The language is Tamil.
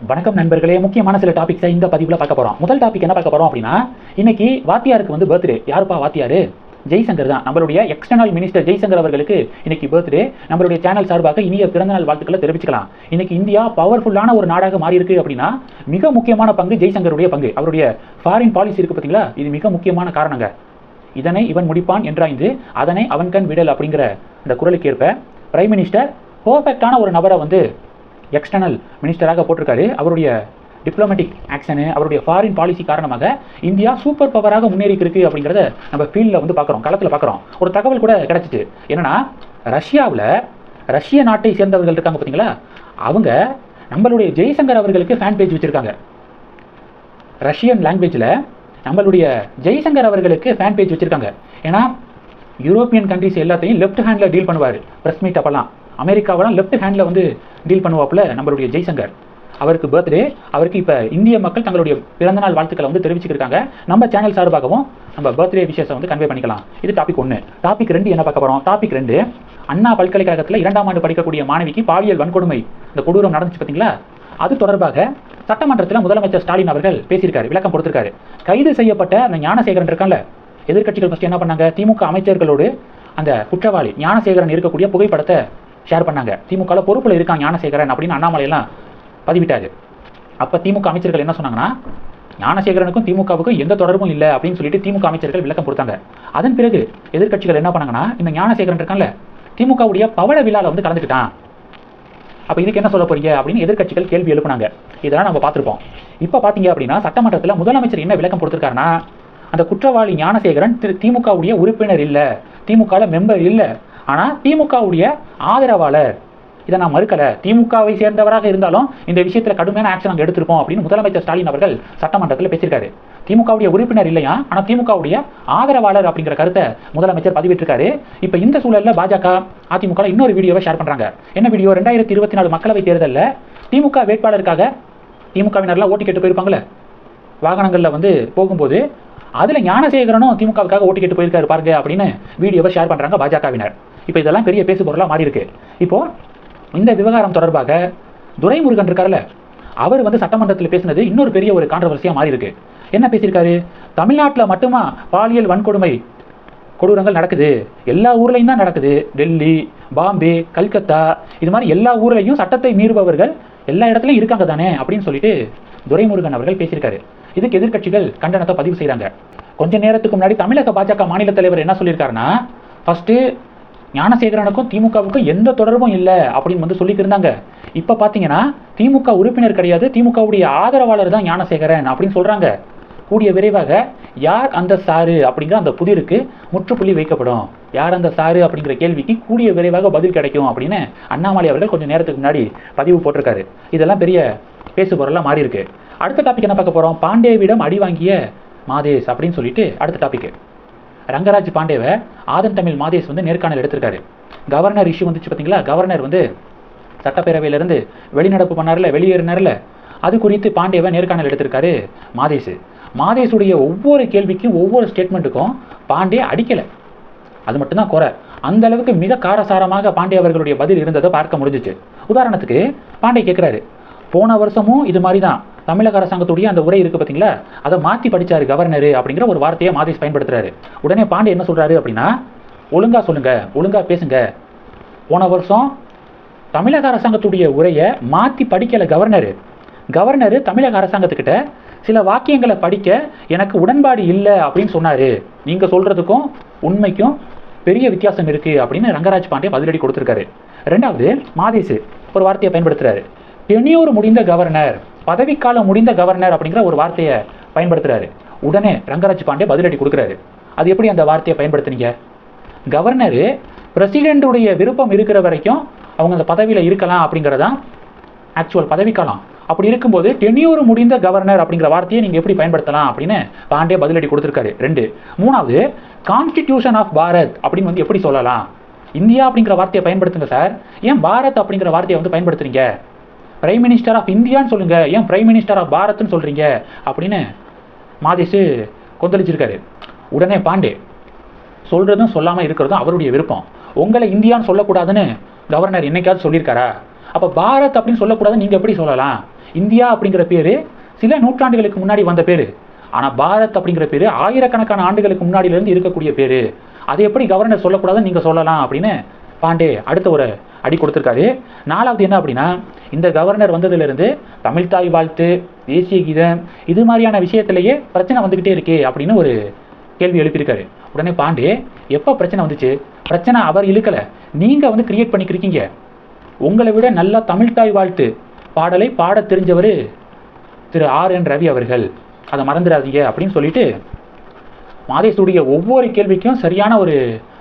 வணக்கம் நண்பர்களே. முக்கியமான சில டாபிக்ஸை இந்த பதிவில் பார்க்க போகிறோம் முதல் டாபிக் என்ன பார்க்க போகிறோம் அப்படின்னா இன்னைக்கு வாத்தியாருக்கு வந்து பர்த்டே யாருப்பா வாத்தியார்? ஜெய்சங்கர் தான். நம்மளுடைய எக்ஸ்டர்னல் மினிஸ்டர் ஜெய்சங்கர் அவர்களுக்கு இன்னைக்கு பர்த்டே நம்மளுடைய சேனல் சார்பாக இனிய பிறந்தநாள் வாழ்த்துக்களை தெரிவிச்சுக்கலாம். இன்னைக்கு இந்தியா பவர்ஃபுல்லான ஒரு நாடாக மாறி இருக்கு அப்படின்னா மிக முக்கியமான பங்கு ஜெய்சங்கருடைய பங்கு. அவருடைய ஃபாரின் பாலிசி இருக்கு பார்த்தீங்களா இது மிக முக்கியமான காரணங்க. இதனை இவன் முடிப்பான் என்றாய்ந்து அதனை அவன் கண் விடல் அப்படிங்கிற அந்த குரலுக்கு ஏற்ப பிரைம் மினிஸ்டர் பர்ஃபெக்டான ஒரு நபரை வந்து எக்ஸ்டர்னல் மினிஸ்டராக போட்டிருக்காரு. அவருடைய டிப்ளமேட்டிக் ஆக்ஷனு அவருடைய ஃபாரின் பாலிசி காரணமாக இந்தியா சூப்பர் பவராக முன்னேறி இருக்கு அப்படிங்கிறத நம்ம ஃபீல்டில் வந்து பார்க்குறோம் களத்தில் பார்க்குறோம். ஒரு தகவல் கூட கிடச்சிச்சு. என்னன்னா ரஷ்யாவில் ரஷ்ய நாட்டை சேர்ந்தவர்கள் இருக்காங்க பார்த்தீங்களா அவங்க நம்மளுடைய ஜெய்சங்கர் அவர்களுக்கு ஃபேன் பேஜ் வச்சுருக்காங்க. ரஷ்யன் லாங்குவேஜில் நம்மளுடைய ஜெய்சங்கர் அவர்களுக்கு ஃபேன் பேஜ் வச்சுருக்காங்க. ஏன்னா யூரோப்பியன் கண்ட்ரிஸ் எல்லாத்தையும் லெஃப்ட் ஹேண்டில் டீல் பண்ணுவார். ப்ரெஸ் மீட் அப்போல்லாம். அமெரிக்காவெல்லாம் லெஃப்ட் ஹேண்டில் வந்து டீல் பண்ணுவாப்புல நம்மளுடைய ஜெய்சங்கர். அவருக்கு பர்த்டே அவருக்கு இப்போ இந்திய மக்கள் தங்களுடைய பிறந்தநாள் வாழ்த்துக்களை வந்து தெரிவிச்சுக்கிருக்காங்க. நம்ம சேனல் சார்பாகவும் நம்ம பர்த்டே விஷயத்தை வந்து கன்வே பண்ணிக்கலாம். இது டாபிக் ஒன்று டாபிக் ரெண்டு என்ன பார்க்க போகிறோம் டாபிக் ரெண்டு அண்ணா பல்கலைக்கழகத்தில் இரண்டாம் ஆண்டு படிக்கக்கூடிய மாணவிக்கு பாலியல் வன்கொடுமை. இந்த கொடூரம் நடந்துச்சு பார்த்தீங்களா அது தொடர்பாக சட்டமன்றத்தில் முதலமைச்சர் ஸ்டாலின் அவர்கள் பேசியிருக்காரு விளக்கம் கொடுத்திருக்காரு. கைது செய்யப்பட்ட அந்த ஞானசேகரன் இருக்கான்ல எதிர்க்கட்சிகள் ஃபஸ்ட் என்ன பண்ணாங்க? திமுக அமைச்சர்களோடு அந்த குற்றவாளி ஞானசேகரன் இருக்கக்கூடிய புகைப்படத்தை ஷேர் பண்ணாங்க. திமுகவில் பொறுப்பில் இருக்காங்க ஞானசேகரன் அப்படின்னு அண்ணாமலையெல்லாம் பதிவிட்டாரு. அப்போ திமுக அமைச்சர்கள் என்ன சொன்னாங்கன்னா ஞானசேகரனுக்கும் திமுகவுக்கும் எந்த தொடர்பும் இல்லை அப்படின்னு சொல்லிட்டு திமுக அமைச்சர்கள் விளக்கம் கொடுத்தாங்க. அதன் பிறகு எதிர்க்கட்சிகள் என்ன பண்ணாங்கன்னா இந்த ஞானசேகரன் இருக்கான்ல திமுகவுடைய பவள விழாவில் வந்து கலந்துக்கிட்டான். அப்போ இதுக்கு என்ன சொல்ல போறீங்க அப்படின்னு எதிர்க்கட்சிகள் கேள்வி எழுப்புனாங்க. இதெல்லாம் நம்ம பார்த்துருப்போம். இப்போ பார்த்தீங்க அப்படின்னா சட்டமன்றத்தில் முதலமைச்சர் என்ன விளக்கம் கொடுத்துருக்காருன்னா அந்த குற்றவாளி ஞானசேகரன் திரு திமுகவுடைய உறுப்பினர் இல்லை திமுகவில் மெம்பர் இல்லை ஆனால் திமுகவுடைய ஆதரவாளர் இதை நான் மறுக்கலை. திமுகவை சேர்ந்தவராக இருந்தாலும் இந்த விஷயத்தில் கடுமையான ஆக்ஷன் நாங்கள் எடுத்திருப்போம் அப்படின்னு முதலமைச்சர் ஸ்டாலின் அவர்கள் சட்டமன்றத்தில் பேசியிருக்காரு. திமுகவுடைய உறுப்பினர் இல்லையா? ஆனால் திமுகவுடைய ஆதரவாளர் அப்படிங்கிற கருத்தை முதலமைச்சர் பதிவிட்டிருக்காரு. இப்போ இந்த சூழலில் பாஜக அதிமுக இன்னொரு வீடியோவை ஷேர் பண்ணுறாங்க என்ன வீடியோ? ரெண்டாயிரத்தி இருபத்தி நாலு மக்களவை தேர்தலில் திமுக வேட்பாளருக்காக திமுகவினர்லாம் ஓட்டு கேட்டு போயிருப்பாங்களே வாகனங்களில் வந்து போகும்போது அதில் ஞானசேகரனும் திமுகவுக்காக ஓட்டு கேட்டு போயிருக்காரு பாருங்க அப்படின்னு வீடியோவை ஷேர் பண்ணுறாங்க பாஜகவினர். இப்போ இதெல்லாம் பெரிய பேசு பொருளாக மாறி இருக்கு இப்போ இந்த விவகாரம் தொடர்பாக துரைமுருகன் இருக்கார்ல அவர் வந்து சட்டமன்றத்தில் பேசினது இன்னொரு பெரிய ஒரு கான்ட்ரவர்சியாக மாறி இருக்கு என்ன பேசியிருக்காரு? தமிழ்நாட்டில் மட்டுமா பாலியல் வன்கொடுமை கொடூரங்கள் நடக்குது. எல்லா ஊர்லேயும் தான் நடக்குது. டெல்லி பாம்பே கல்கத்தா இது மாதிரி எல்லா ஊர்லேயும் சட்டத்தை மீறுபவர்கள் எல்லா இடத்துலையும் இருக்காங்க தானே அப்படின்னு சொல்லிட்டு துரைமுருகன் அவர்கள் பேசியிருக்காரு. இதுக்கு எதிர்க்கட்சிகள் கண்டனத்தை பதிவு செய்கிறாங்க கொஞ்ச நேரத்துக்கு முன்னாடி தமிழக பாஜக மாநில தலைவர் என்ன சொல்லியிருக்காருன்னா ஃபஸ்ட்டு ஞானசேகரனுக்கும் திமுகவுக்கும் எந்த தொடர்பும் இல்லை அப்படின்னு வந்து சொல்லியிருந்தாங்க இப்போ பார்த்தீங்கன்னா திமுக உறுப்பினர் கிடையாது திமுகவுடைய ஆதரவாளர் தான் ஞானசேகரன் அப்படின்னு சொல்கிறாங்க கூடிய விரைவாக யார் அந்த சாரு அப்படிங்கிற அந்த புதிருக்கு முற்றுப்புள்ளி வைக்கப்படும். யார் அந்த சாரு அப்படிங்கிற கேள்விக்கு கூடிய விரைவாக பதில் கிடைக்கும் அப்படின்னு அண்ணாமலை அவர்கள் கொஞ்சம் நேரத்துக்கு முன்னாடி பதிவு போட்டிருக்காரு. இதெல்லாம் பெரிய பேசுபொருளாக மாறி இருக்கு அடுத்த டாபிக் என்ன பார்க்க போகிறோம் பாண்டேவிடம் அடி வாங்கிய மாதேஷ் அப்படின்னு சொல்லிட்டு அடுத்த டாபிக் ரங்கராஜ் பாண்டேவை ஆதன் தமிழ் மாதேஷ் வந்து நேர்காணல் எடுத்திருக்காரு. கவர்னர் இஷ்யூ வந்துச்சு பார்த்தீங்களா கவர்னர் வந்து சட்டப்பேரவையிலிருந்து வெளிநடப்பு பண்ணார்ல வெளியேறினார்ல அது குறித்து பாண்டேவை நேர்காணல் எடுத்திருக்காரு மாதேஷ். மாதேஷுடைய ஒவ்வொரு கேள்விக்கும் ஒவ்வொரு ஸ்டேட்மெண்ட்டுக்கும் பாண்டே அடிக்கலை. அது மட்டும்தான் குறை. அந்த அளவுக்கு மிக காரசாரமாக பாண்டே அவர்களுடைய பதில் இருந்ததை பார்க்க முடிஞ்சிச்சு. உதாரணத்துக்கு பாண்டே கேட்குறாரு போன வருஷமும் இது மாதிரி தான் தமிழக அரசாங்கத்துடைய அந்த உரை இருக்கு பார்த்தீங்களா அதை மாற்றி படித்தார் கவர்னர் அப்படிங்கிற ஒரு வார்த்தையை மாதேஷ் பயன்படுத்துறாரு. உடனே பாண்டே என்ன சொல்றாரு அப்படின்னா ஒழுங்கா சொல்லுங்க ஒழுங்கா பேசுங்க. போன வருஷம் தமிழக அரசாங்கத்துடைய உரையை மாற்றி படிக்கல கவர்னர். கவர்னர் தமிழக அரசாங்கத்துக்கிட்ட சில வாக்கியங்களை படிக்க எனக்கு உடன்பாடு இல்லை அப்படின்னு சொன்னார். நீங்கள் சொல்கிறதுக்கும் உண்மைக்கும் பெரிய வித்தியாசம் இருக்குது அப்படின்னு ரங்கராஜ் பாண்டே பதிலடி கொடுத்துருக்காரு. ரெண்டாவது மாதேசு ஒரு வார்த்தையை பயன்படுத்துகிறாரு டெனியூர் முடிந்த கவர்னர் பதவிக்காலம் முடிந்த கவர்னர் அப்படிங்கிற ஒரு வார்த்தையை பயன்படுத்துறாரு. உடனே ரங்கராஜ் பாண்டே பதிலடி கொடுக்குறாரு. அது எப்படி அந்த வார்த்தையை பயன்படுத்துனீங்க? கவர்னரு பிரசிடென்ட்டுடைய விருப்பம் இருக்கிற வரைக்கும் அவங்க அந்த பதவியில் இருக்கலாம் அப்படிங்கிறதான் ஆக்சுவல் பதவிக்காலம். அப்படி இருக்கும்போது டெனியூர் முடிந்த கவர்னர் அப்படிங்கிற வார்த்தையை நீங்கள் எப்படி பயன்படுத்தலாம் அப்படின்னு பாண்டே பதிலடி கொடுத்துருக்காரு. ரெண்டு. மூணாவது கான்ஸ்டிடியூஷன் ஆஃப் பாரத் அப்படின்னு வந்து எப்படி சொல்லலாம்? இந்தியா அப்படிங்கிற வார்த்தையை பயன்படுத்துங்க சார். ஏன் பாரத் அப்படிங்கிற வார்த்தையை வந்து பயன்படுத்துறீங்க? பிரைம் மினிஸ்டர் ஆஃப் இந்தியான்னு சொல்லுங்க. ஏன் பிரைம் மினிஸ்டர் ஆஃப் பாரத்னு சொல்றீங்க? அப்படின்னு மாதேஷ் கொந்தளிச்சிருக்காரு. உடனே பாண்டே சொல்றதும் சொல்லாம இருக்கிறதும் அவருடைய விருப்பம். உங்களை இந்தியான்னு சொல்லக்கூடாதுன்னு கவர்னர் என்னைக்காவது சொல்லியிருக்காரா? அப்போ பாரத் அப்படின்னு சொல்லக்கூடாது நீங்கள் எப்படி சொல்லலாம்? இந்தியா அப்படிங்கிற பேர் சில நூற்றாண்டுகளுக்கு முன்னாடி வந்த பேர். ஆனால் பாரத் அப்படிங்கிற பேர் ஆயிரக்கணக்கான ஆண்டுகளுக்கு முன்னாடியிலேருந்து இருக்கக்கூடிய பேர். அதை எப்படி கவர்னர் சொல்லக்கூடாதுன்னு நீங்கள் சொல்லலாம் அப்படின்னு பாண்டே அடுத்த ஒரு அடி கொடுத்துருக்காரு. நாலாவது என்ன அப்படின்னா இந்த கவர்னர் வந்ததுலேருந்து தமிழ்தாய் வாழ்த்து தேசிய கீதம் இது மாதிரியான விஷயத்திலேயே பிரச்சனை வந்துக்கிட்டே இருக்கே அப்படின்னு ஒரு கேள்வி எழுப்பியிருக்காரு. உடனே பாண்டே எப்போ பிரச்சனை வந்துச்சு? பிரச்சனை அவர் இழுக்கலை. நீங்கள் வந்து கிரியேட் பண்ணிக்கிறீங்க உங்களை விட நல்லா தமிழ்தாய் வாழ்த்து பாடலை பாட தெரிஞ்சவர் திரு ஆர் என் ரவி அவர்கள். அதை மறந்துடாதீங்க அப்படின்னு சொல்லிட்டு மாதேஷுடைய ஒவ்வொரு கேள்விக்கும் சரியான ஒரு